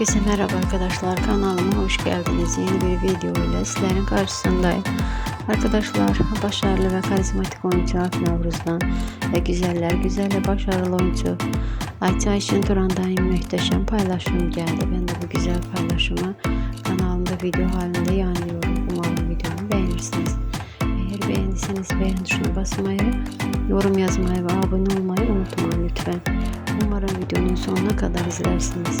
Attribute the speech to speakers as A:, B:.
A: Herkese merhaba arkadaşlar kanalıma hoş geldiniz. Yeni bir video ile sizlerin karşısındayım. Arkadaşlar başarılı ve karizmatik oyuncu Akif ve güzeller güzel ve başarılı oyuncu Ayça Ayşin Turan'dan muhteşem paylaşım geldi. Ben de bu güzel paylaşımı kanalımda video halinde yayınlıyorum. Umarım videomu beğenirsiniz. Eğer beğendiyseniz beğen tuşuna basmayı, yorum yazmayı ve abone olmayı unutmayın lütfen. Umarım videonun sonuna kadar izlersiniz.